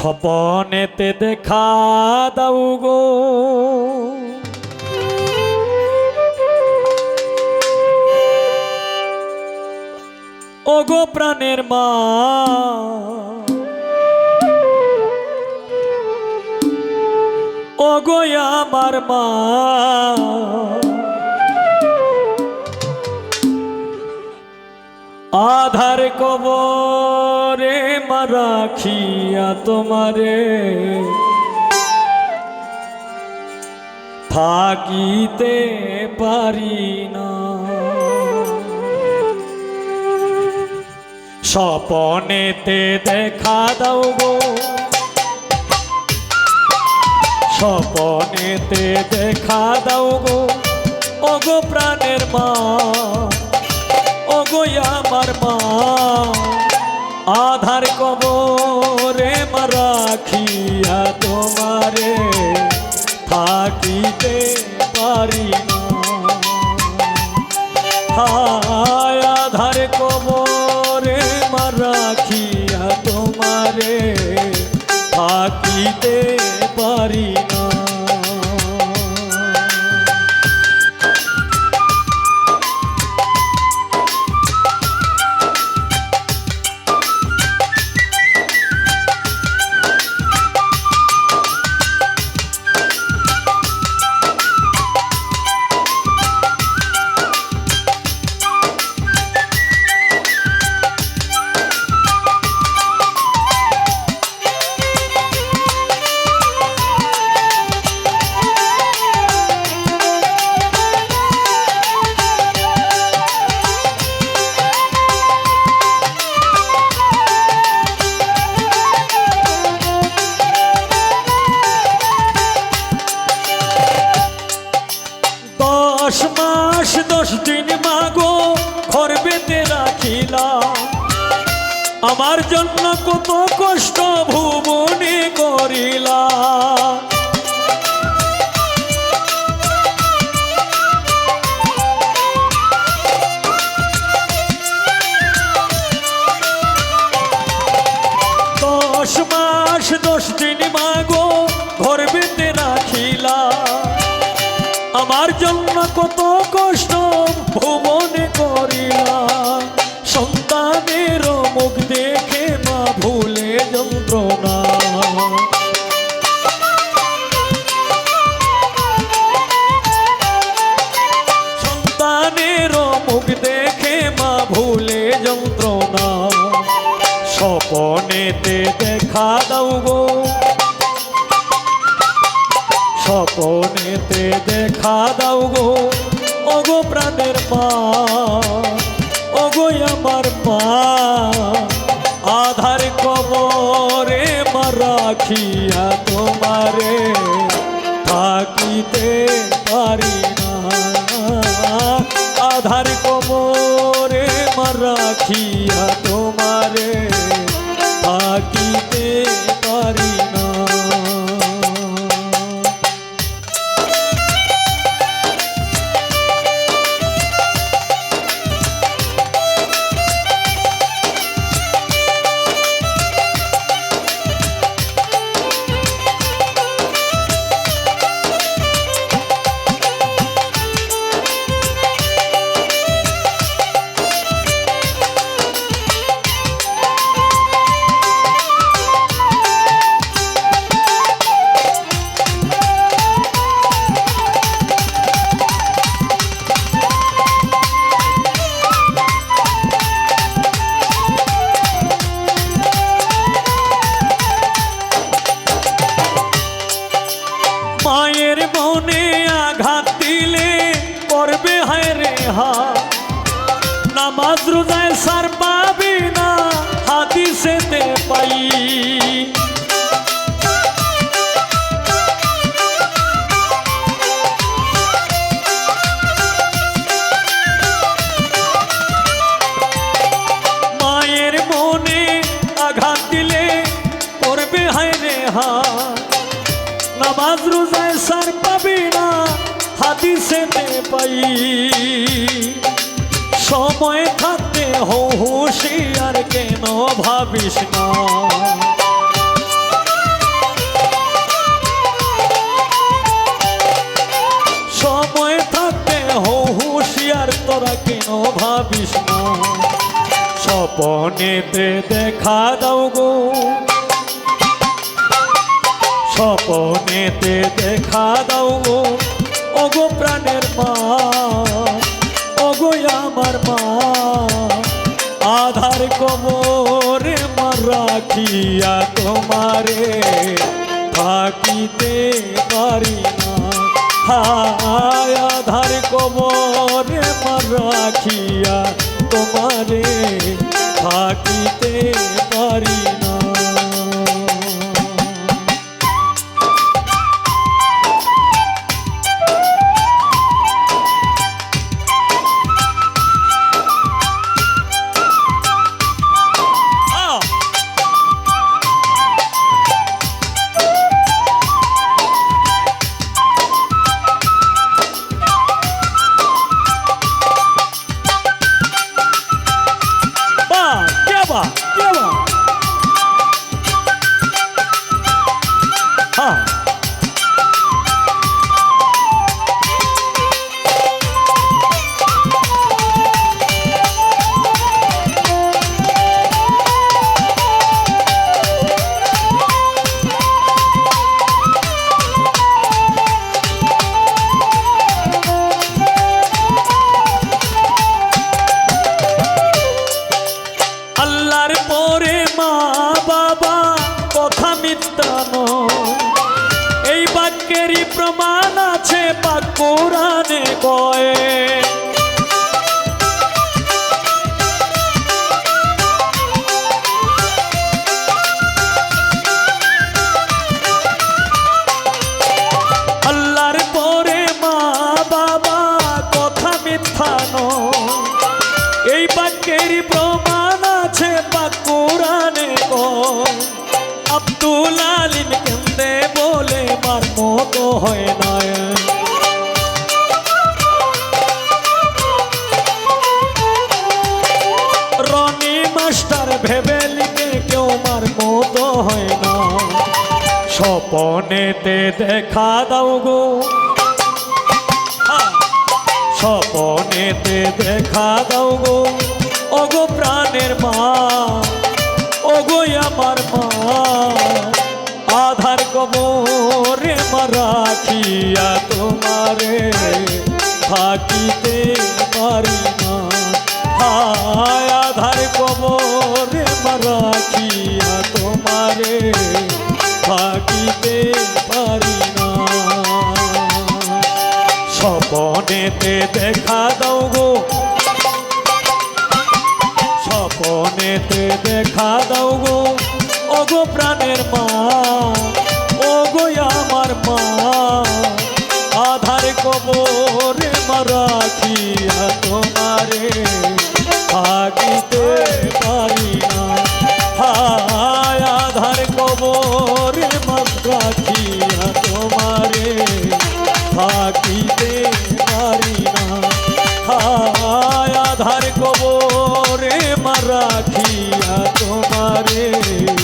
স্বপনেতে দেখা দাও গো। ও গো প্রাণের মা ও গো আমার মা। আধার কবরে মারাখিয়া তোমারে। থাকিতে পারি না। স্বপনেতে দেখা দাও গো। স্বপনেতে দেখা দাও গো। ওগো প্রাণের মা ওগো আমার মা, আধার কবরে মারাখিয়া তোমারে থাকিতে পারি হায়, আধার কবরে মারাখিয়া তোমারে থাকিতে পারি মাগো, ঘর বেঁধে আমার জন্য কত কষ্ট ভুবনে করিলা দশ মাস, দশ দিন মাগো, ঘর বেঁধে রাখিলা আমার জন্য কত কষ্ট যন্ত্রণা। সন্তানের দেখে মা ভুলে যন্ত্রণা। স্বপনেতে দেখা দাও গো। স্বপনেতে দেখা দাও গো। ওগো প্রাণের মা আধার কবরে মারাখিয়া তোমারে থাকিতে পারি না। আধার কবরে মারাখিয়া নামাজ রোজায় সার পাবি না হাদিসেতে পাই। মায়ের মনে আঘাত দিলে করবে হায় রে হা নামাজ রোজায় সার পাবি না হাদিসেতে পাই। সময় থাকতে হো আর কেন ভাবিস না? সময় থাকতে হো আর তোরা কেন ভাবিস না? স্বপনেতে দেখা দাও গো। স্বপনেতে দেখা দাও গো। ওগো প্রাণের মা আমার মা। আধার কবরে মার রাখিয়া তোমারে থাকিতে পারি না। হায়, আধার কবরে মার তোমারে থাকিতে পারি না। বাক্যেরই প্রমাণ আছে পাক কোরআনে কয়ে ভেবে লিখে কেউ মার মতো হয় না। স্বপনেতে দেখা দাও গো। হ্যাঁ। স্বপনেতে দেখা দাও গো। ওগো প্রাণের মা, ওগো আমার মা। আধার কবরে মারাখিয়া তোমারে থাকিতে পারি না। আধার কবরে স্বপনেতে দেখা দাও গো। স্বপনেতে দেখা দাও গো। ওগো প্রাণের মা, ওগো আমার মা। আধার কবরে মারাখিয়া তোমারে থাকিতে পারি না। হায়, আধার কবরে তোমারে